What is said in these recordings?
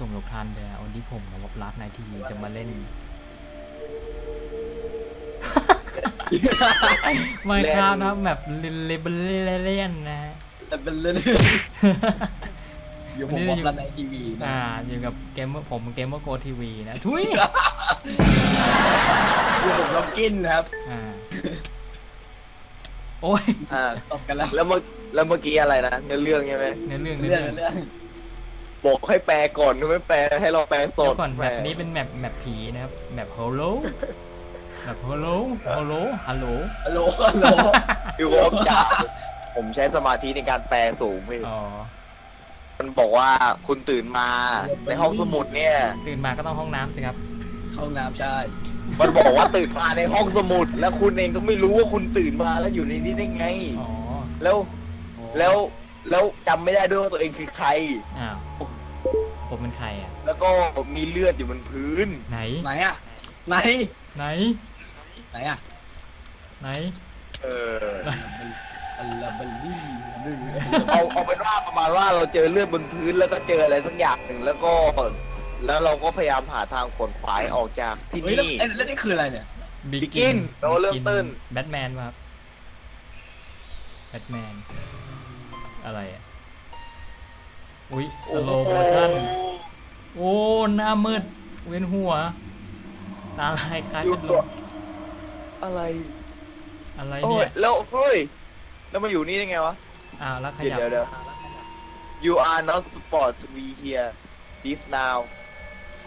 สวัสดีท่านผู้ชมทุกท่านด้วยนะวันนี้ผมกับรัฐในทีวีจะมาเล่น ไม่ครับนะครับแบบเลเบลเลียนนะฮะแต่เป็นเรื่องอยู่ผมบอกกันในทีวีนะอ่าอยู่กับเกมเมอร์ผมเกมเมอร์โกทีวีนะทุยอยู่ผมล็อกกินนะครับอ่าโอ้ยอ่าตบกันแล้วแล้วเมื่อแล้วเมื่อกี้อะไรนะเนื้อเรื่องใช่ไหมในเรื่องในเรื่องเรื่องเรื่อง บอกให้แปลก่อนไม่แปลให้เราแปลสเดี๋ยดวก่อนแหแบมบนี้เป็นแมปแมปผีนะครับแมปโฮโลแบบโฮโลโฮโลฮัลโหลฮัลโหลฮัลโหลคือผมจ่าผมใช้สมาธิในการแปลสูงพี่อ๋อมันบอกว่าคุณตื่นมาในห้องสมุดเนี่ย ตื่นมาก็ต้องห้องน้ำสิครับ เข้าห้องน้ำใช่มันบอกว่าตื่นมาในห้องสมุด แล้วคุณเองก็ไม่รู้ว่าคุณตื่นมาแล้วอยู่ในนี้ได้ไง อ๋อแล้วแล้วแล้วจำไม่ได้ด้วยว่าตัวเองคือใคร อ้าวผ มเป็นใครอะ แล้วก็มีเลือดอยู่บนพื้น ไหน ไหนอะไหนไหน ไหนอะไหน เออ อัลลาบัลลี่ดื้อเอาเอาเป็นว่าประมาณว่าเราเจอเลือดบนพื้นแล้วก็เจออะไรสักอย่างหนึ่งแล้วก็แล้วเราก็พยายามหาทางขนขวายออกจากที่เฮ้ยแล้วนี่ เอ้ยแล้วนี่คืออะไรเนี่ย Begin แปลว่าเริ่มต้น แบทแมนครับแบทแมน อะไรอะ อุ้ยสโลโมชั่น โอ้ห น้ามืด เวียนหัว ตาลายคล้ายอยู่เป็นลตัวมอะไรอะไรโอ้เนี่ยยแล้วเฮ้ยแล้วมาอยู่นี่ได้ไงวะอ้าวแล้วขเดี๋ยวยับเดี๋ยวเดี๋ยว you are not supposed to be here this now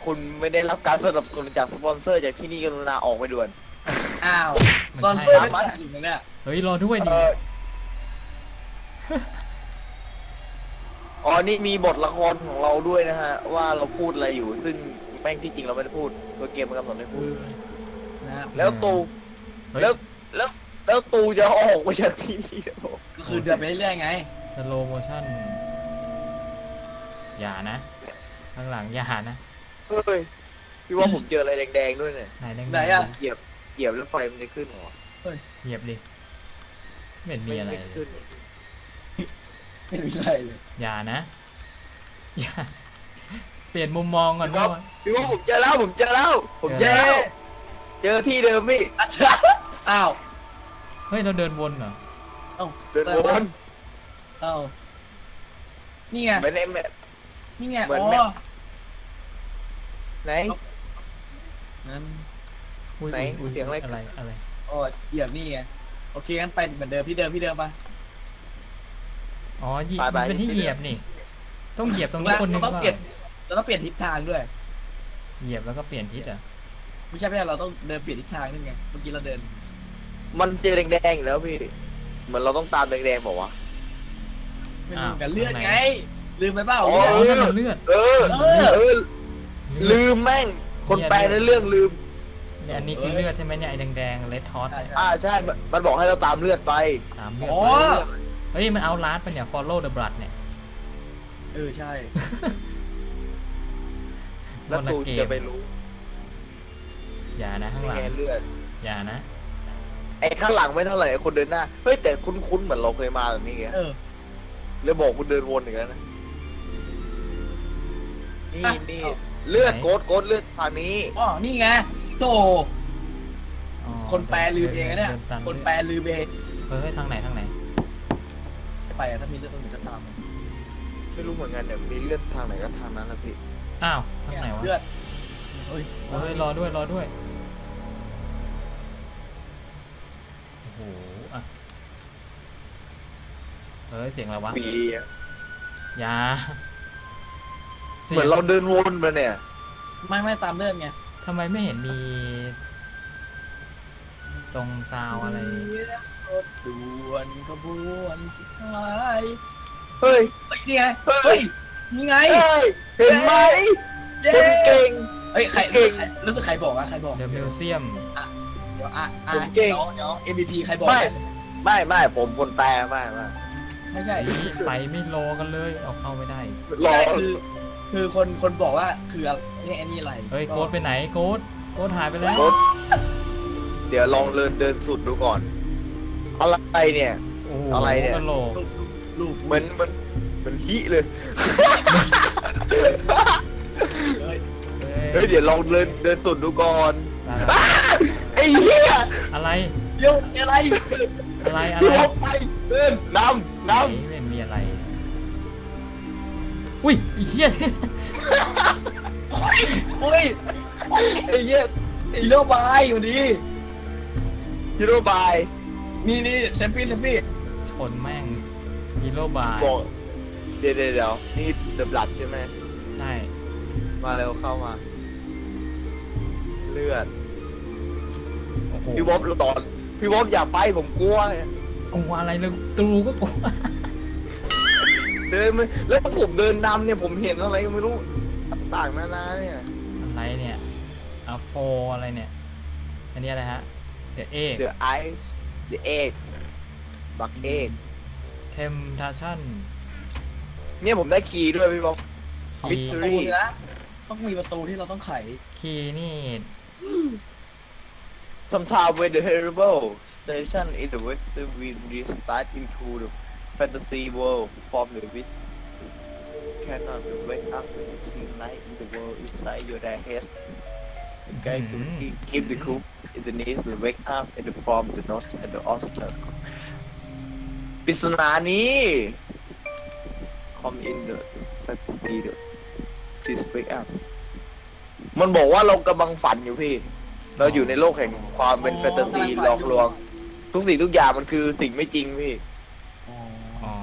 คุณไม่ได้รับการสนับสนุนจากสปอนเซอร์จากที่นี่กรุณาออกไปด่วน อ้าวมันซอนใช่เฟอร์ไม่ตัดอยู่นะเนี่ยเฮ้ยรอด้วยเอดิอ อ๋อนี่มีบทละครของเราด้วยนะฮะ ว่าเราพูดอะไรอยู่ ซึ่งแม่งที่จริงเราไม่ได้พูดตัวเกมมันกำหนดให้พูด นะฮะแล้วตูเฮ้ย แล้วแล้วแล้วตูจะออกไปจากที่นี่เหรอก็คือเดินไปเรื่อยๆไง สโลโมชั่น อย่านะ ข้างหลังอย่านะเฮ้ยพี่ว่าผมเจออะไรแดงๆด้วยเนี่ยไหนแดงๆไหนอะ เหยียบเหยียบแล้วไฟมันจะขึ้นเหรอเหยียบดิไม่เห็นมีอะไรไม่เลยขึ้น ไม่มีอะไรเลยอย่านะ อย่า เปลี่ยนมุมมองก่อนว่าพี่ว่าผมเจอแล้วผมเจอแล้วผมเจอแล้วเจอที่เดิมพี่อาจารย์อ้าวเฮ้ย เราเดินวนเหรอ เอ้าเดินวนเอ้านี่ไงไม่ได้แม่นี่ไงเหมือนอ๋อแมวไหนนั่นอุ้ยไหนอุ้ยเสียงอะไรอะไรอะไรอ๋อเหยียบนี่ไงโอเคงั้นไปเหมือนเดิมพี่เดิมพี่เดิมไป อ๋อเหยียไปบไปมันเป็นที่เหยียบนี่ ต้องเหยียบตรงนี้เราคนหนึงต้องว่าเปลี่ยนเราต้องเปลี่ยนทิศทางด้วย เหยียบแล้วก็เปลี่ยนทิศอะไม่ใช่ไม่ใช่เราต้องเดินเปลี่ยนทิศทางนี่ไงเมื่อกี้เราเดินมันเจอแดงๆอีกแล้วพี่ เหมือนเราต้องตามแดงๆบอกว่าวะ ไม่รู้เหมือนกันเลื่อนไง ลืมไปเปล่าอ๋ออ๋อเลื่อน นั่นมันเลือด เออ เออ เออลืมแม่ง คนแปลในเรื่องลืม เนี่ยอันนี้คือเลือดใช่ไหมเนี่ยไอ้แดงๆเลดทอสใช่ใช่ อ่าใช่มันมันบอกให้เราตามเลือดไป ตามเลือดอ๋อ ไป เฮ้ย มันเอาลาดไปเนี่ย follow the blood เนี่ย เออ ใช่ แล้วคนละตูเกจะมไปรู้ อย่านะข้างหลังไงเลือด อย่านะ ไอ้ข้างหลังไม่เท่าไหร่ไอ้คนเดินหน้า เฮ้ย แต่คุ้นๆ เหมือนเราเคยมาแบบนี้ไงเออเลยบอกคุณเดินวนอีกแล้วนะ นี่อะนี่เอาเลือดไหนโกดโกดเลือดทางนี้ อ๋อ นี่ไงโตอ๋อคนแปลลืมเองนะเนี่ยดิตามคนแปลลืมเองเฮ้ยทางไหนทางไหน ไปอะถ้ามีเรื่องตรงไหนจะตามไม่รู้เหมือนกันเนี่ยมีเลือดทางไหนก็ทางนั้นนะพี่อ้าวทางไหนวะเลือดเฮ้ยเฮ้ยรอด้วยรอด้วยโอ้โหอะเฮ้ยเสียงอะไรวะสีอะอยาสียงเหมือนเราเดินวนมาเนี่ย ไม่ไม่ตามเลือดไงทำไมไม่เห็นมีทรงซาวอะไร รถด่วนขบวนสุดท้ายเฮ้ยเฮ้ยนี่ไงเฮ้ยเฮ้ยนี่ไงเฮ้ยเห็นไหมเย้คนเก่งเฮ้ยใครเก่งรู้สึกใครบอกอะใครบอก The Museum เดี๋ยวอะอะผมเก่งเดี๋ยวเดี๋ยว MVP ใครบอก ไม่ไม่ไม่ผมคนแปลไม่ไม่ไม่ใช่ไปไม่รอกันเลยเอาเข้าไม่ได้รอคือคือคนคนบอกว่าคืออะไรนี่ไอ้นี่อะไรเฮ้ยโกดไปไหนโกดโกดหายไปแล้วโกดเดี๋ยวลองเดินเดินสุดดูก่อน อะไรเนี่ยโอ้โหอะไรเนี่ย กะโหลกรูปรูปเหมือนเหมือนมันฮิเลยเฮ้ยเฮ้ยเดี๋ยวลองเดินเดินสุดดูก่อนอะไรอ้าไอ้เหี้ยอะไร เดี๋ยวอะไรอะไร อะพี่ไรวอฟไปเดินนำนไหนไม่มีอะไร อุ้ยไอ้เหี้ยเฮ้ยำไอ้เหี้ยฮีโร่บายอยู่ดีฮีโร่บาย นี่นี่เซฟฟี่เซฟฟี่ชนแม่งฮีโร่บายบอกเดี๋ยวเดี๋ยวเดี๋ยวนี่เดอะบลัดใช่ไหม ใช่มาเร็วเข้ามา เลือด โอ้โหพี่วอฟตอนพี่วอฟอย่าไปผมกลัวกลัวอะไรเลยตรูก็กลัวเดินมันแล้วผมเดินนำเนี่ยผมเห็นอะไรก็ไม่รู้ต่างๆนานาเนี่ยอะไรเนี่ยอะโฟอะไรเนี่ย อันนี้อะไรฮะ เดอะเอก The Ice The Egg บักเอกเทมทาชั่นเนี่ยผมได้คีย์ด้วยพี่วอฟคี Victory ประตูนี่นะต้องมีประตูที่เราต้องไข คีนี่ Sometimes when the terrible station in the west we restart into the fantasy world from the which cannot wake up when you see light in the world inside your head. The guy who Mhm. keep- keep the cook in the knees will wake up in the form the north and the oyster. ปริศนานี้ come in the fantasy the please wake up มันบอกว่าเรากำลังฝันอยู่พี่ เราอยู่ในโลกแห่งความเป็นอ๋อแฟนตาซีกำลังฝันหลอกอยู่ลวง ทุกสิ่งทุกอย่างมันคือสิ่งไม่จริงพี่อ๋ออ๋อ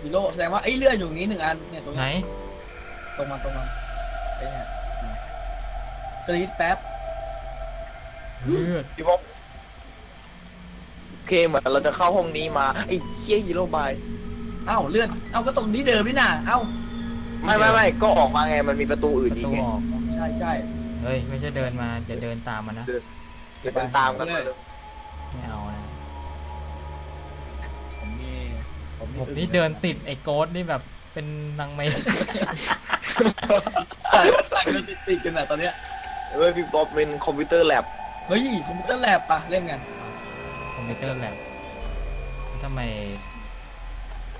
ฮีโร่แสดงว่าไอ้เลื่อนอยู่อย่างนี้หนึ่งอันเนี่ยตรงไหนนี้ตรงมาตรงมาไอ้เนี่ยกรีดแป๊บ เลือดพี่บอกโอเคเหมือนเราจะเข้าห้องนี้มาไอ้เชี่ยฮีโร่บายเอ้าเลื่อน เอ้าก็ตรงนี้เดิมนี่น่ะ เอ้าไม่ไม่ไม่ก็ออกมาไงมันมีประตูอื่นประอีกตูไงออกใช่ใช่เฮ้ยไม่ใช่เดินมาอย่าเดินตามมันนะเดี๋ยวมันตามกันมาเลยไม่เอานะผมมีผมผมนี่เดินติดไอ้โกดนี่แบบเป็นนางเมย์ ต่างกันติดติดๆกันน่ะตอนเนี้ยเว้ยพี่บ๊อบเป็นคอมพิวเตอร์แลบ เฮ้ยคอมพิวเตอร์แลบปะเล่นกันคอมพิวเตอร์แลบทำไม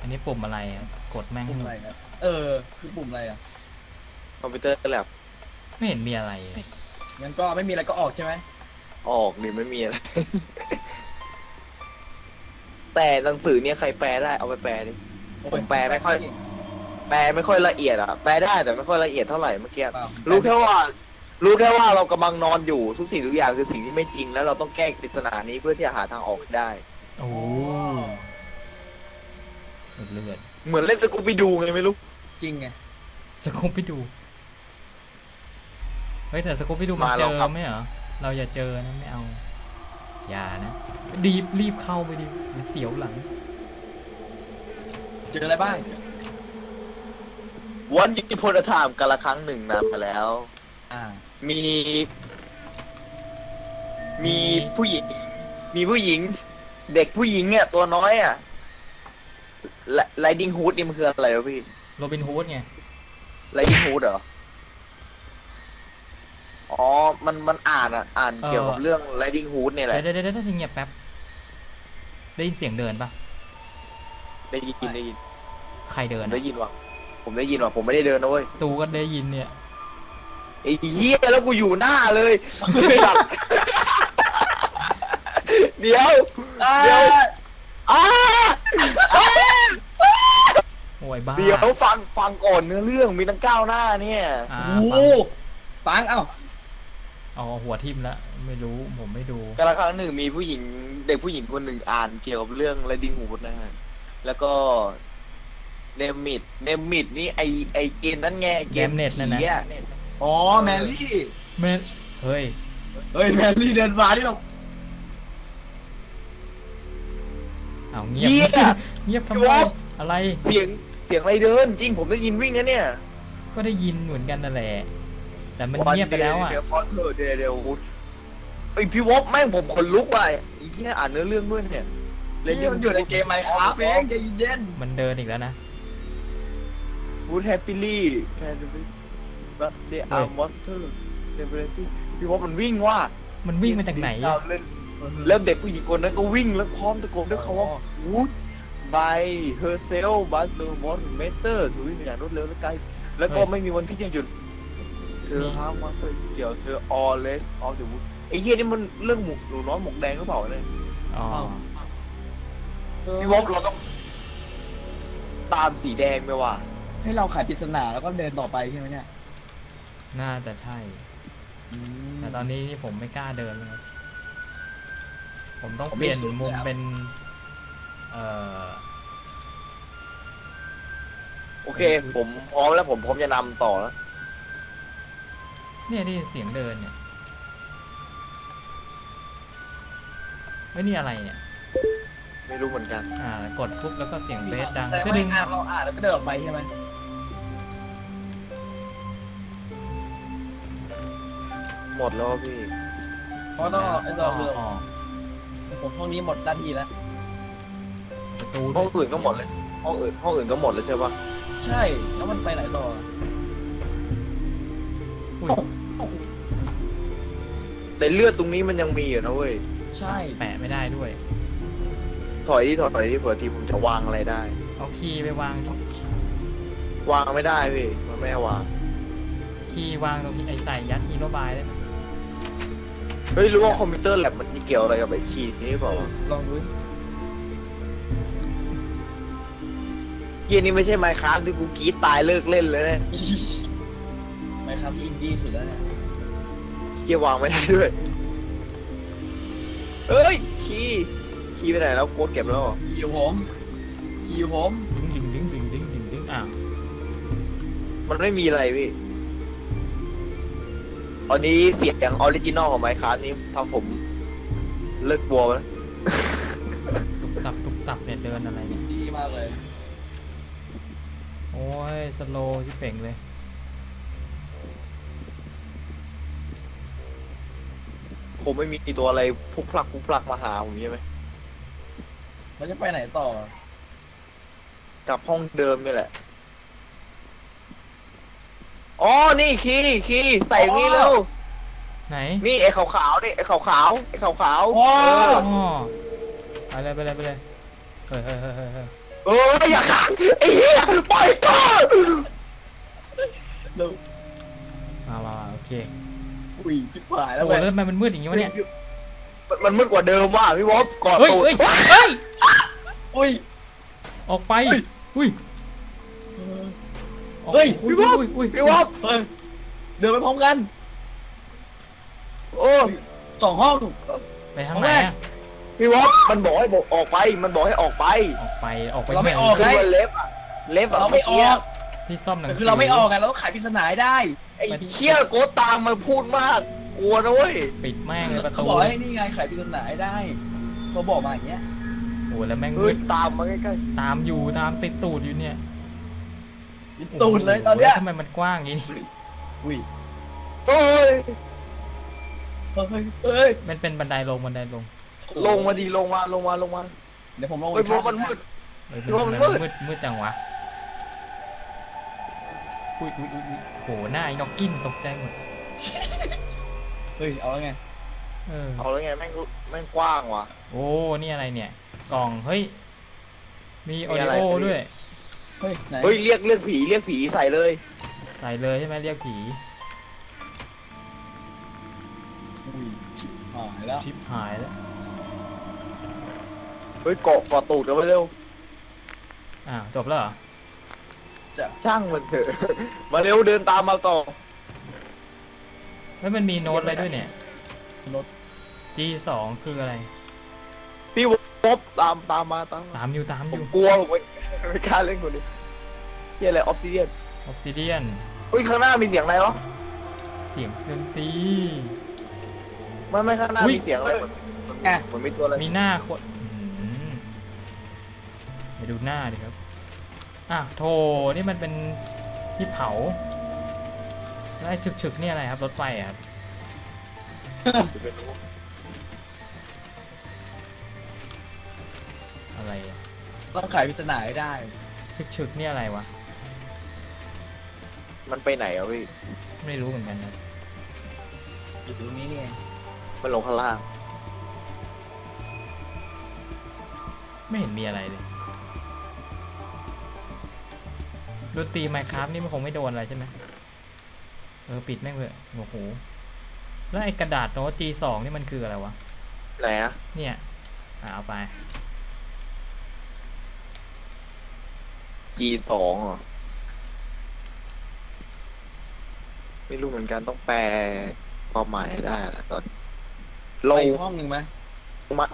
อันนี้ปุ่มอะไรอะกดแม่งปุ่มอะไรครับเออ คือปุ่มอะไรอะคอมพิวเตอร์แลบไม่เห็นมีอะไรงั้นก็ไม่มีอะไรก็ออกใช่ไหมออกนี่ไม่มีอะไร แต่หนังสือเนี่ยใครแปลได้เอาไปแปลดิโอ้ยผมแปลไม่ค่อย แปลไม่ค่อยละเอียดอะแปลได้แต่ไม่ค่อยละเอียดเท่าไหร่เมื่อกี้เปล่ารู้แค่ว่า รู้แค่ว่าเรากำลังนอนอยู่ทุกสิ่งทุกอย่างคือสิ่งที่ไม่จริงแล้วเราต้องแก้ปริศนานี้เพื่อที่จะหาทางออกให้ได้ โอ้เลือดเหมือนเล่นสกูปไปดูไงไม่รู้จริงไงสกูปไปดู เฮ้ยแต่สกูปไปดูมันมาเจแล้วอครับไหมเหรอ เราอย่าเจอนะไม่เอา อย่านะรีบรีบเข้าไปดิมันเสียวหลัง เจออะไรบ้างวันยุพลธรรมกันละครั้งหนึ่งนานมาแล้ว อ่า มี มีผู้หญิง มีผู้หญิง เด็กผู้หญิงเนี่ยตัวน้อยอะไลดิงฮูดนี่มันคืออะไรวะพี่โรบินฮูดไงไลดิงฮูดเหรอ อ๋อ มันมันอ่านอะ อ่านเกี่ยวกับเรื่องไลดิงฮูดเนี่ยแหละ เดี๋ยวเดี๋ยวเดี๋ยวเดี๋ยวเงียบแป๊บ ได้ยินเสียงเดินปะได้ยินได้ยิน ใครเดิผนมอะได้ยินว่ะผมได้ยินว่ะผมไม่ได้เดินนะเว้ย ตูก็ได้ยินเนี่ย ไอ้เหี้ยแล้วกูอยู่หน้าเลยเดี๋ยวอ่าเดี๋ยวอ้าอ้าโอ้ยบ้าเดี๋ยวฟังฟังก่อนเนื้อเรื่องมีตั้งเก้าหน้าเนี่ยอ่าโอ้โหฟังฟังเอ้าเอาหัวทิ่มแล้วไม่รู้ผมไม่ดูกาละครั้งหนึ่งมีผู้หญิงเด็กผู้หญิงคนหนึ่งอ่านเกี่ยวกับเรื่องไรดิงฮูดนะฮะแล้วก็เนมิดเนมิดนี่ไอไอเกมนั่นไงเกม Gamnet นั่นนะผีอะ อ๋อแมรี่เมนเฮ้ย เฮ้ยแมรี่เดินมาที่เราเอาเงียบเหี้ยเงียบทำพี่ไมวอฟอะไร เสียงเสียงอะไรเดิน จริงผมได้ยินวิ่งนะเนี่ยก็ได้ยินเหมือนกันนั่นแหละ แต่มันเงียบไปแล้วอะ เดี๋ยวพอเธอเดี๋ยวเดี๋ยวไอยพี่วอฟแม่งผมขนลุกว่ะไอ้เหี้ยอ่านเนื้อเรื่องด้วยเนี่ยนี่มันอยู่ในเกมไมค์ครับเองใจเย็นมันเดินอีกแล้วนะ วูดแฮปปี้ลี่แคน ด์บัตเดอร์มอนเตอร์เดเบรซี่พี่วอฟมันวิ่งว่ะมันวิ่งมาจากไหนเราอะเล่นแล้วเด็กผู้หญิงคนนั้นก็วิ่งแล้วพร้อมตะโกนด้วยคำว่าวูด by herself but the one meter ถือวิ่งอย่างรวดเร็วและไกล แล้วก็ไม่มีวันที่จะหยุด เธอห้ามว่าเธอเดี๋ยวเธอ all less of the wood ไอ้เหี้ยนี่มันเรื่องหมูหนูน้อยหมวกแดงหรือเปล่าเนี่ยอ๋อพี่วอบเราต้องตามสีแดงไปว่ะให้เราไขปริศนาแล้วก็เดินต่อไปใช่ไหมเนี่ย น่าจะใช่อืมแต่ตอนนี้นี่ผมไม่กล้าเดินเลยครับผมต้องผมเปไม่ลี่ยนสุดมุมแล้ว เป็น เอ่อ โอเค ผมพร้อมแล้วผมพร้อมจะนำต่อแล้ว เนี่ยได้ยินเสียงเดินเนี่ยเฮ้ยนี่อะไรเนี่ย ไม่รู้เหมือนกัน อ่า กดปุ๊บแล้วก็เสียงเบสดังแสดงก็ว่าดึงอ่านเราอ่านแล้วก็เดินออกไปใช่ไหม หมดแล้วพี่ เพราะว่าต้องเอาไอ้ตัวเรืออ๋อผมห้องนี้หมดหน้าที่แล้ว ประตูห้องอื่นก็หมดเลย ห้องอื่นห้องอื่นก็หมดแล้วใช่ปะใช่ แล้วมันไปไหนต่ออุ้ยแต่เลือดตรงนี้มันยังมีอยู่นะเว้ย ใช่ แปะไม่ได้ด้วย ถอยที่ถอยถอยที่เผื่อทีผมจะวางอะไรได้ เอาคีย์ไปวางดิวางไม่ได้พี่ มันไม่ให้วาง คีย์วางตรงนี้ไอ้ใส่ยัดฮีโร่บายได้ไหมเฮ้ยรู้ว่าคอมพิวเตอร์แลบมันเกี่ยวอะไรกับไอ้คีย์นี้เปล่าวะลองดูเฮียนี่ไม่ใช่ไมค์คราฟที่กูกรีดตายเลิกเล่นเลยเนี่ยไปครับอินดี้สุดแล้วเนี่ยเฮียวางไม่ได้ด้วยเอ้ยคีย์คีย์ไปไหนแล้วโกดเก็บแล้วเหรอขี่ผมขี่ผมดึงดึงดึงดึงดึงดึงดึงอ้าวมันไม่มีอะไรพี่ต อนนี้เสียงออริจินอลของไมค์คราฟนี้ทำผมเลิกกลัวแล้วตุบตับตุบตับเนี่ยเดินอะไรเนี่ย ดีมากเลย โอ้ย สโลว์ชิบเป่งเลย คงไม่มีตัวอะไรพลุกพลักพลุกพลักมาหาผมใช่ไหมเราจะไปไหนต่อ กลับห้องเดิมนี่แหละ อ๋อ นี่คีย์คีย์ใส่อย่างนี้เร็ว ไหนนี่ไอ้ขาวๆนี่ไอ้ขาวๆไอ้ขาวๆโอ้เอออ๋อไปเลยไปเลยไปเลยเฮ้ยเฮ้ยเฮ้ยเฮ้ยเฮ้ยเอออย่าขังไอ้เหี้ยปล่อยก่อนเร็วมามามาโอเคอุ้ยชิบหายแล้โอ้วโหเว้ยแล้วทำไมมันมืดอย่างงี้วะเนี่ยมันมันมืดกว่าเดิมว่ะพี่วอบก่อนเฮ้ยตูดเฮ้ยเฮ้ยอุ้ย ออกไปอุ้ยออก เฮ้ยอุ้ยพี่วอบอุ้ยอุ้ยพี่วอบเฮ้ยเดินไปพร้อมกัน โอ้สองห้องไปทางไหนอะพี่วอบมันบอกให้บอกออกไป มันบอกให้ออกไปออกไปออกไปเราไม่หนออกคือว่าเล็บอะเล็บอะเราไม่ออก ที่ซ่อมหนังแต่สืคือเราไม่ออกไงเราต้องไขปริศนาให้ได้ไอ้เหี้ยโกดตามมาพูดมากกลัวนะเว้ยปิดแม่งเลยประเขาตูบอกให้นี่ไงไขปริศนาให้ได้เขาบอกมาอย่างเงี้ยโอ้แล้วแม่งเฮ้มืยดตามมาใกล้ตามอยู่ตามติดตูดอยู่เนี่ย ตูดเลยตอนเนี้ยโโหทำไมมันกว้างอย่างงี้นี่อุ้ยๆเฮ้ยเฮ้ยเฮ้ยมันเป็นบันไดลงบันไดลงลงมาดีลงมาลงมาลงมาเดี๋ยวผมลงเฮ้ยเพราะมันมืดเฮ้ยพี่ว่ามันทำไมืดมืดมืดจังวะอุ้ยอุ้ยอุ้ยอุ๊ยโหหน้าไอ้นกกินตกใจหมดเฮ้ยเอาแล้วไงเออเอาแล้วไงแม่งแม่งกว้างว่ะโอ้นี่อะไรเนี่ย กล่องเฮ้ยมีอมีออะไรดิโอพี่ด้วย เฮ้ยไหนเฮ้ยเรียกเรียกผีเรียกผีใส่เลย ใส่เลยใช่ไหมเรียกผีอุ้ยชิบหายแล้วชิปหายแล้วเฮ้ยเกาะเกาะตูดกันไปเร็ว อ่าวจบแล้วเหรอช่างมันเถอะ มาเร็วเดินตามมาต่อ แล้วมันมีโน้ตอะไรด้วยเนี่ย รถ G2 คืออะไร พี่วบตามตามมาตามมาตามอยู่ตามอผมยู่กลัวผมไม่ไม่กล้าเล่นคนนี้เฮียอะไรออฟซิเดียนออ s ซิเดียนเฮ้ยข้างหน้ามีเสียงอะไรวะเสียงดนตรี ไม่ไม่ข้างหน้าอุ๊ย มีเสียงอะไรเหมือนไงเหมือนมีตัวอะไรมีหน้าคนอืมไปดูหน้าดิครับอะโทนี่มันเป็นที่เผาแล้วไอ้ฉึกๆนี่อะไรครับรถไฟอะครับ อะไรอะต้องไขปริศนาให้ได้ฉึกๆนี่อะไรวะ มันไปไหนอะพี่ ไม่รู้เหมือนกันครับอยู่ตรงนี้นี่เองมันลงข้างล่าง ไม่เห็นมีอะไรเลยดนตรีไมครับนี่มันคงไม่โดนอะไรใช่ไหมเออปิดแม่งเลยโอ้โหแล้วไอ้กระดาษโน้ต G2 นี่มันคืออะไรวะ ไหนอะเนี่ยอะเอาไป G สองเหรอไม่รู้เหมือนกันต้องแปลความหมายให้ได้ละตอนลไปงอีกห้องหนึ่งไหมมา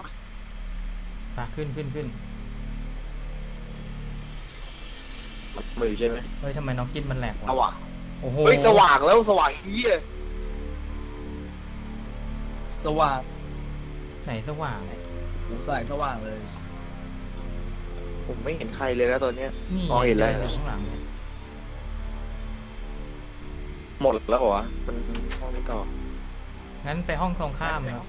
ไปขึ้นขึ้นขึ้นมือใช่ไหมเฮ้ยทำไมน้องกินมันแหลกสวะว่างโอ้โหเฮ้ยสว่างแล้วสว่างเยี่ยสว่างไหนสว่างผมใส่สว่างเลย ผมไม่เห็นใครเลยนะตอนเนี้ยนี่อ๋อเห็นแล้ว ดิอยู่ข้างหลังเนี่ยหมดแล้วเหรอวะมันห้องนี้ต่องั้นไปห้องตรงข้ามครับ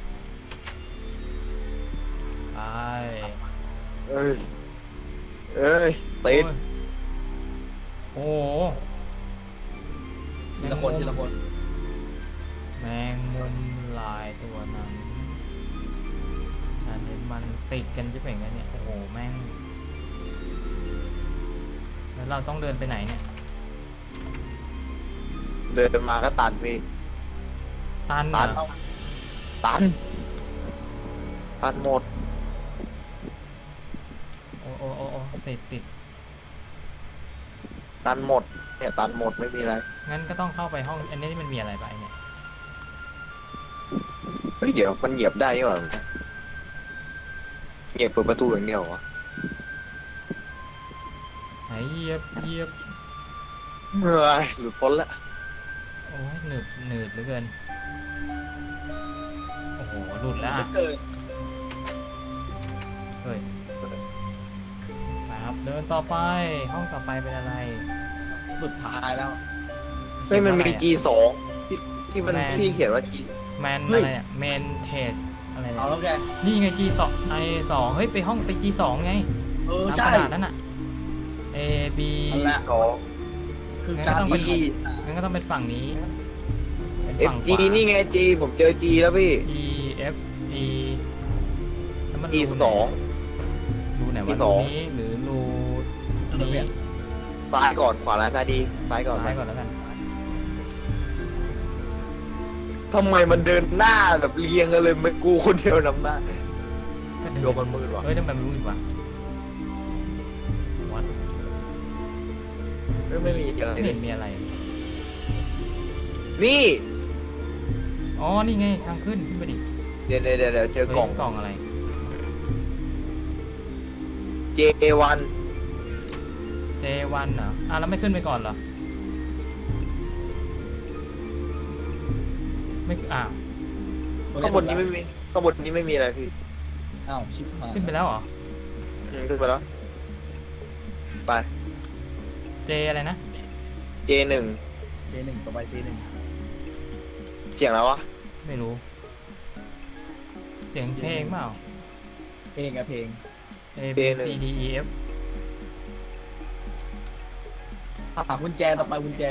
ไปเอ้ยเอ้ยติดโอ้โหทีละคนทีละคน แมงมุมลายตัวนั้นฉันเห็นมันติดกันจะเป็นไงเนี่ย โอ้โห แม่ง แล้วเราต้องเดินไปไหนเนี่ย เดินมาก็ตันพี่ตันเหรตัอนตันตันหมดโอ้โอ้โอ้โอ้ติดติดตันหมดเนี่ยตันหมดไม่มีอะไรงั้นก็ต้องเข้าไปห้อง อันนี้มันมีอะไรไปเนี่ย เฮ้ยเดี๋ยวมันเหยียบได้นี่หว่าเหยียบเปิดประตูอย่างเดียวเหรอ ไหนเหยียบเหยียบเมื่อยหลุดพ้นละโอ้ยหนืดหนืดเหลือเกิน โอ้โหหลุดแล้วไม่อะเกินเฮ้ยนะครับเดินต่อไปห้องต่อไปเป็นอะไรสุดท้ายแล้วเฮ้ยมันมีขี G ยว่าอะสองที่ที่มันแมนพี่เขียนว่า G แมนเฮ้อะยไรเนี่ยแมนเทสอะไรเอาเนี่ยแล้วแกนี่ไง G สอง I สองเฮ้ยไปห้องไป G สองไงเออตามใช่กระดาษนั่นน่ะ A B นั่นแหละ สองคืองั้นการก็ต้องเป็นที่งั้นก็ต้องเป็นฝั่งนี้เป็นเอฟฝั่งขจีวา นี่ไง G ผมเจอ G แล้วพี่ E F G แล้วมัน G รูไหนสอง รูไหน E วะสรูอง นี้หรือรูระนี้เบียบซ้ายก่อนขวาแล้วซ้ายดีซ้ายก่อนซ้ายก่อนแล้วกัน ทำไมมันเดินหน้าแบบเรียงกันเลยมันกูคนเดียวนำหน้าก็เดิโยมมันมืดว่ะเฮ้ยทำไมมันรู้อีกวะ เอ้ยไม่มีอะไรไม่เลเห็ยนมีอะไร นี่ อ๋อ นี่ไงทางขึ้นขึ้นไปดิเดี๋ยวเดี๋ยวเดี๋ยวเดี๋ยวเจอกล่องฮ้ยกล่องอะไร J1 J1 เหรอ อะแล้วไม่ขึ้นไปก่อนเหรอ ไม่ขึ้นอ้าวข้างบนนี้ไม่มีข้างบนนี้ไม่มีอะไรพี่อ้าวชิบหายขึ้นไปแล้วเหรออืมขึ้นไปแล้ว ไป J อะไรนะ J1 เจหนึ่งต่อไปเจหนึ่งเสียงแล้ววะไม่รู้ เสียงเพลงเปล่า เพลงอะเพลง A B C D E F หากุญแจต่อไปกุญแจ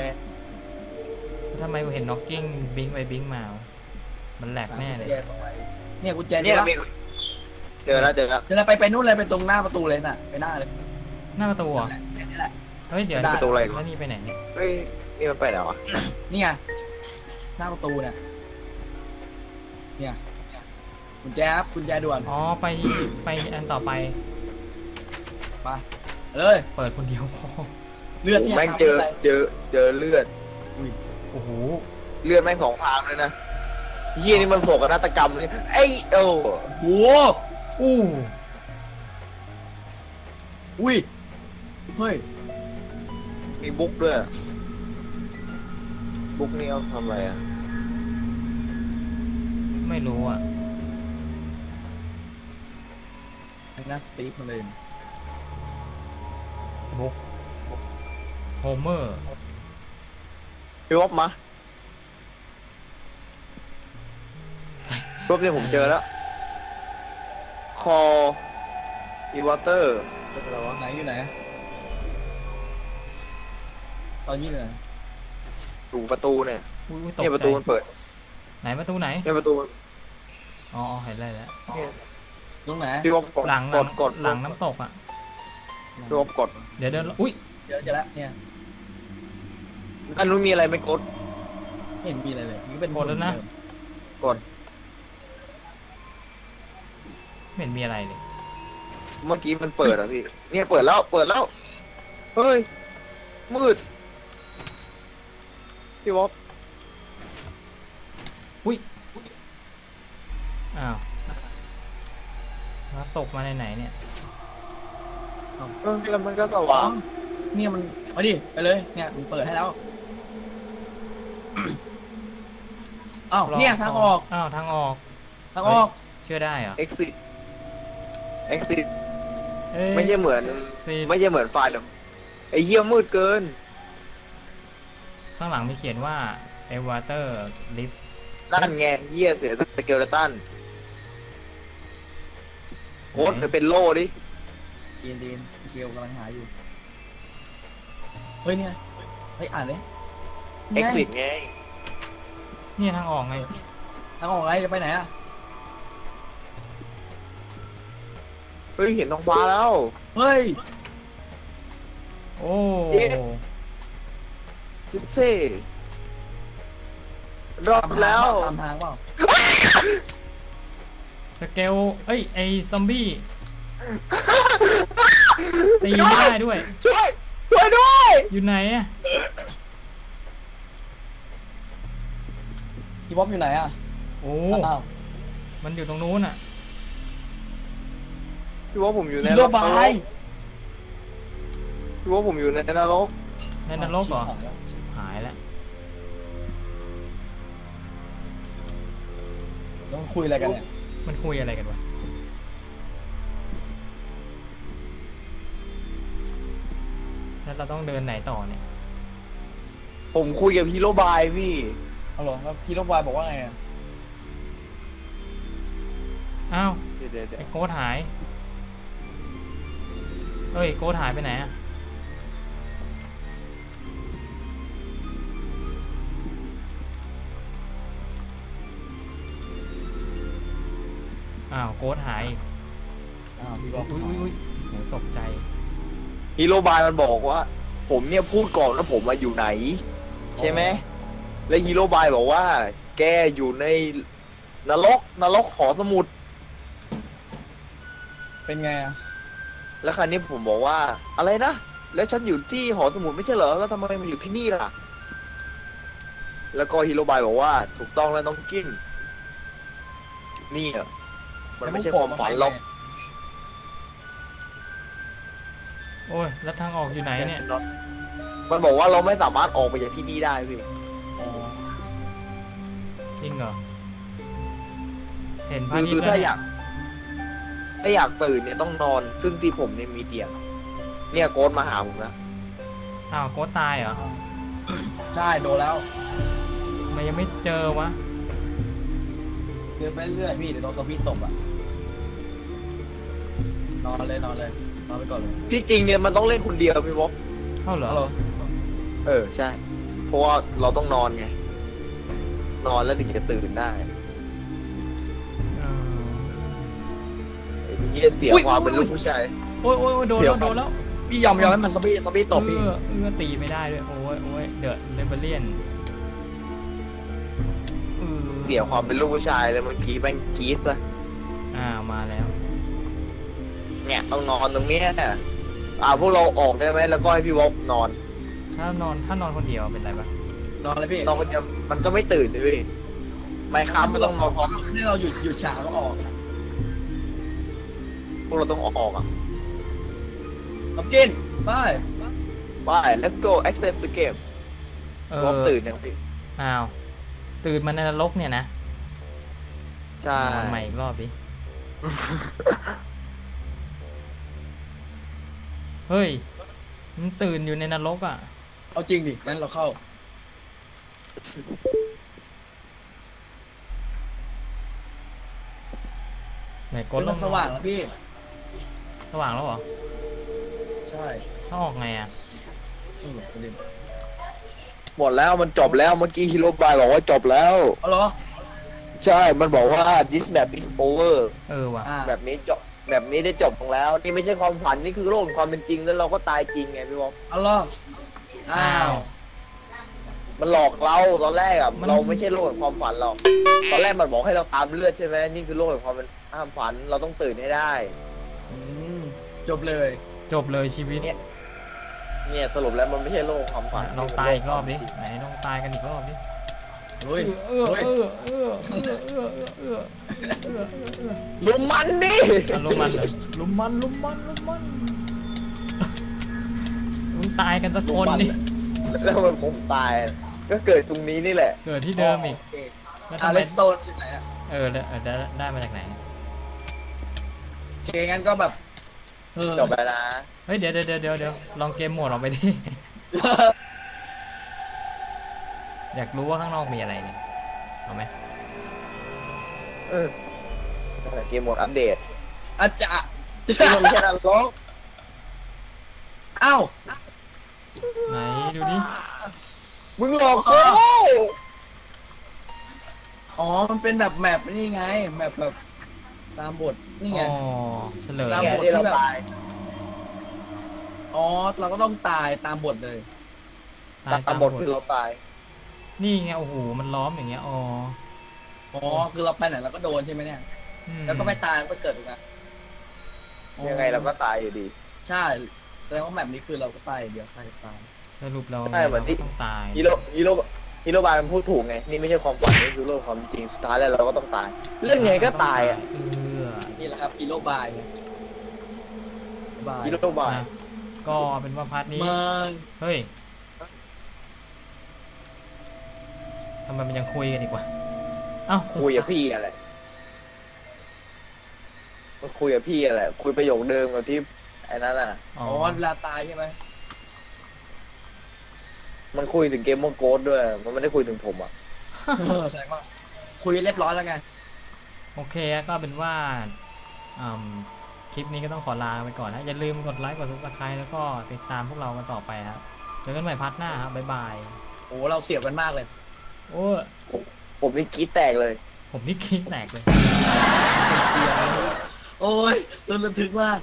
ทำไมกูเห็นน็อกกิ้งบิงไปบิงมาวะมันแหลกแน่เลย กุญแจต่อไปเนี่ยกุญแจเนี่เนี่ยยมีเจอแล้วเจอแล้วเดี๋ยวเราไปไปนู่นเลยไปตรงหน้าประตูเลยน่ะไปหน้าเลย หน้าประตูเหรอแค่นี้แหละ เฮ้ยเดี๋ยวได้ ประตูอะไรแล้วนี่ไปไหนเนี่ยเฮ้ยนี่มันไปไหนวะนี่ไงหน้าประตูเนี่ยเนี่ยกุญแจครับกุญแจด่วนอ๋อไปไปอันต่อไปเลยเปิดคนเดียวพอเลือดเนี่ยแม่งเจอทำอะไรเจอเจอเลือดโอ้โหเลือดแม่งสองทางเลยนะเฮียนี่มันโผล่กับนาฏกรรมเลยไอ้ยโอ้โอ้โหอู้อุ้ยเฮ้ย มีบุ๊กด้วย บุ๊กนี่เอาทำอะไรอะ ไม่รู้อะไอ้หน้าสตีฟมาเลยบุ๊กโฮเมอร์พี่วบมาปุ๊บเนี่ยผมเจอแล้ว คออีวอเตอร์อะไรวะ ไหนอยู่ไหน ตอนนี้เลยอยู่ประตูเนี่ยอุ้ยอุ๊ยตกเนี่ยประใจตูมันเปิดไหนประตูไหนเนี่ยประตูอ๋ออ๋อเห็นอะไรแล้วตรงไหนพี่วบกดหลังหกลัดงกดหลังน้ำตกอะพี่วบกดเดี๋ยวเดี๋ยวอุ้ยเดี๋ยวจะแล้วเนี่ยอันนู้นมีอะไรไหม่กด ไม่เห็นมีอะไรเลยนี่เป็นกดแล้วนะเดิมกด ไม่เห็นมีอะไรเลยเมื่อกี้มันเปิดอะพี่ เนี่ยเปิดแล้วเปิดแล้ว เฮ้ยมืด พี่วอฟอ้าวแล้วตกมาในไหนเนี่ย เออแล้วมันก็สอ๋อว่างเนี่ยมันเอาดิไปเลย เนี่ยมันเปิดให้แล้ว อ้าวเนี่ยทางออก อ้าวทางออก ทางออก เชื่อได้เหรอ exit exit เอ้ยไม่ใช่เหมือนซีดไม่ใช่เหมือนไฟล์หรอกไอ้เหี้ยมืดเกิน ข้างหลังมีเขียนว่า e v a t e r lift นั่นไงเหี้ยเสียสเกลตันโค้ดจะเป็นโล่ดิดีนดีนเกียวกำลังหาอยู่ เฮ้ยเนี่ยเฮ้ยอ่านเลยนี่ไง exit ไงนี่ทางออกไง ทางออกอะไรจะไปไหนอะ เฮ้ย เห็นท้องฟ้าแล้ว เฮ้ย โอ้เย้ จิเซ่รอบแล้ว ตามทางเปล่าสเกล เอ้ย ไอซอมบี้ ตีไม่ได้ด้วย ช่วย ช่วยด้วย อยู่ไหนอะพี่บ๊อบอยู่ไหนอะโอ้ อ้าวมันอยู่ตรงนู้นอะพี่ว่าผมอยู่ในฮีโร่บายพี่ว่าผมอยู่ในนรก ในนรกเหรอชิบหายแล้วต้องคุยอะไรกันเนี่ยมันคุยอะไรกันวะแล้วเราต้องเดินไหนต่อเนี่ย ผมคุยกับฮีโร่บายพี่เอาเหรอแล้วฮีโร่บายบอกว่าไงอะอ้าวเดี๋ยวเดี๋ยวเดี๋ยไอวโกดหายเฮ้ยโกดหายไปไหนอะ อ้าวโกดหายอีกอ้าวพี่บ๊อบอุ้ยอุ้ยอุ้ยโหตกใจ ฮีโร่บายมันบอกว่า ผมเนี่ยพูดก่อนว่าผมมาอยู่ไหน ใช่ไหมแล้วฮีโร่บายบอกว่า แกอยู่ในนรกนรกหอสมุด เป็นไงอะแล้วคราวนี้ผมบอกว่า อะไรนะ แล้วฉันอยู่ที่หอสมุดไม่ใช่เหรอ แล้วทำไมมาอยู่ที่นี่ล่ะ แล้วก็ฮีโร่บายบอกว่า ถูกต้องแล้วน้องกินนี่อะ มันไม่ใช่ความฝันหรอกโอ้ย แล้วทางออกอยู่ไหนเนี่ย มันบอกว่าเราไม่สามารถออกไปจากที่นี่ได้พี่อ๋อจริงเหรอ เห็นพระคืออาทิคืตอย์ถ้าแล้วอยากถ้าอยากตื่นเนี่ยต้องนอน ซึ่งที่ผมเนี่ยมีเตียง เนี่ยโกดมาหาผมนะอ้าวโกดตายเหรอ ใช่โดนแล้วทำไมันยังไม่เจอวะ เดินไปเรื่อยๆพี่เดี๋ยวโดนซอมบี้ตบอะ นอนเลยนอนเลยนอนไปก่อนเลยที่จริงเนี่ยมันต้องเล่นคนเดียวพี่วอกเข้าเหรอฮัลโหลเออใช่ เพราะว่าเราต้องนอนไง นอนแล้วถึงจะตื่นได้เออ ไอ้เหี้ยเสียอุ๊ยความเป็นอุ๊ลูย กผู้ชาย โอ้ยโอ้ยโอ้ยโดนเดี๋แล้ยวว โดนแล้วพี่ยอมยอมให้มันซอมบี้ซอมบี้ตบพี่ เอื้อเอื้อตีไม่ได้ด้วยโอ้ยโอ้ยเดอะเลเบเลียนเสียความเป็นลูกผู้ชายเลยเมื่อกี้แม่งกรี๊ดซะอ้าวมาแล้ว เนี่ยต้องนอนตรงเนี้ยอ่าพวกเราออกได้ไหมแล้วก็ให้พี่วอกนอน ถ้านอนถ้านอนคนเดียวเป็นไรปะนอนเลยพี่นอนคนเดียวมันก็ไม่ตื่นเลยพี่ไม่ครับไม่ต้องนอนพร้อมนี่เราหยุดหยุดฉากก็ออกพวกเราต้องออกอะน้ำกินไปไป let's go accept the game เอวอกอตื่นยังพี่อ้าวตื่นมาในนรกเนี่ยนะใช่ นอนใหม่อีกรอบดิ เฮ้ย มันตื่นอยู่ในนรกอะ เอาจริงดิงั้นเราเข้า ไหนกกดดลลงงสว่างแล้วพี่ สว่างแล้วเหรอ ใช่ถ้าออกไงอะอืมประเด็นหมดแล้วมันจบแล้วเมื่อกี้ฮีโร่บายบอกว่าจบแล้ว เอาเหรอ ใช่ มันบอกว่า this map is over เออว่ะ อ่า แบบนี้จบ แบบนี้ได้จบลงแล้ว นี่ไม่ใช่ความฝันนี่คือโลกแห่งความเป็นจริงแล้วเราก็ตายจริงไงพี่วอกเอาเหรออ้าว มันหลอกเราตอนแรกอะมัน เราไม่ใช่โลกแห่งความฝันหรอกตอนแรกมันบอกให้เราตามเลือดใช่ไหมนี่คือโลกแห่งความเป็นห้ามฝันเราต้องตื่นให้ได้ อืมจบเลยจบเลยชีวิตเนี่ย เนี่ยสรุปแล้วมันไม่ใช่โลกความฝันลองตายอีกรอบดิไหนลองตายกันอีกรอบดิ เฮ้ยเออเออเออเออเออเออลุมมันดิอะลุมมันเหรอลุมมันลุมมันลุมมันมึงตายกันสักคนดิแล้วมันผมตาย ก็เกิดตรงนี้นี่แหละเกิดที่เดิมอีกแล้วอาทำไมเลสโตนใช่ไหมอะเออแล้วเออได้ได้มาจากไหนโอเคงั้นก็แบบเออจบไปนะ เฮ้ยเดี๋ยวเดี๋ยวเดี๋ยวเดี๋ยวเดี๋ยวลองเกมโหมดออกไปดิ อยากรู้ว่าข้างนอกมีอะไรเนี่ยเอาไหมเออเกมหมดอัปเดตอาจารย์ที่มันไม่ใช่นรกเอ้าไหนดูดิมึงหลอกกูอ๋อ มันเป็นแบบแมปนี่ไง แมปแบบตามบทนี่ไงอ๋อเฉลยตามแกบทที่เราตายอ๋อ เราก็ต้องตายตามบทเลย ตายตามบทคือเราตาย นี่ไงโอ้โหมันล้อมอย่างเงี้ยอ๋ออ๋อคือเราไปไหนเราก็โดนใช่ไหมเนี่ย อืมแล้วก็ไม่ตายแล้วก็เกิดอีกนะอ๋อยังไงเราก็ตายอยู่ดี ใช่แสดงว่าแมปนี้คือเราก็ตายเดียวตายตายสรุปเราใช่เหมือนที่ราก็ต้องตาย ฮีโร่ฮีโร่ฮีโร่บายมันพูดถูกไง นี่ไม่ใช่ความฝันนี่คือโลกความจริงสุดท้ายแล้วเราก็ต้องตายเล่นไงก็ตายอะเออนี่แหละครับฮีโร่บายบายฮีโร่บายนะก็เอาเป็นว่าพาร์ทนี้ มันเฮ้ย ทำไมมันยังคุยกันอีกวะเอ้าคุยกับพี่อะไรมันคุยกับพี่อะไรคุยประโยคเดิมกับที่ไอ้นั่นอะอ๋อ๋ออเวลาตายใช่ไหมมันคุยถึงเกมมอนโกดด้วย มันไม่ได้คุยถึงผมอะเออแสดงว่าคุยเรียบร้อยแล้วไงโอเคก็เป็นว่าอืมคลิปนี้ก็ต้องขอลาไปก่อนนะ อย่าลืมกดไลค์กด subscribe แล้วก็ติดตามพวกเรากันต่อไปครับเจอกันใหม่พาร์ทหน้าครับบ๊ายบายโอ้เราเสียบกันมากเลย โอ้ยผมนี่กรีดแตกเลย ผมนี่คิดแตกเลย โอ้ยเริ่มระทึกมาก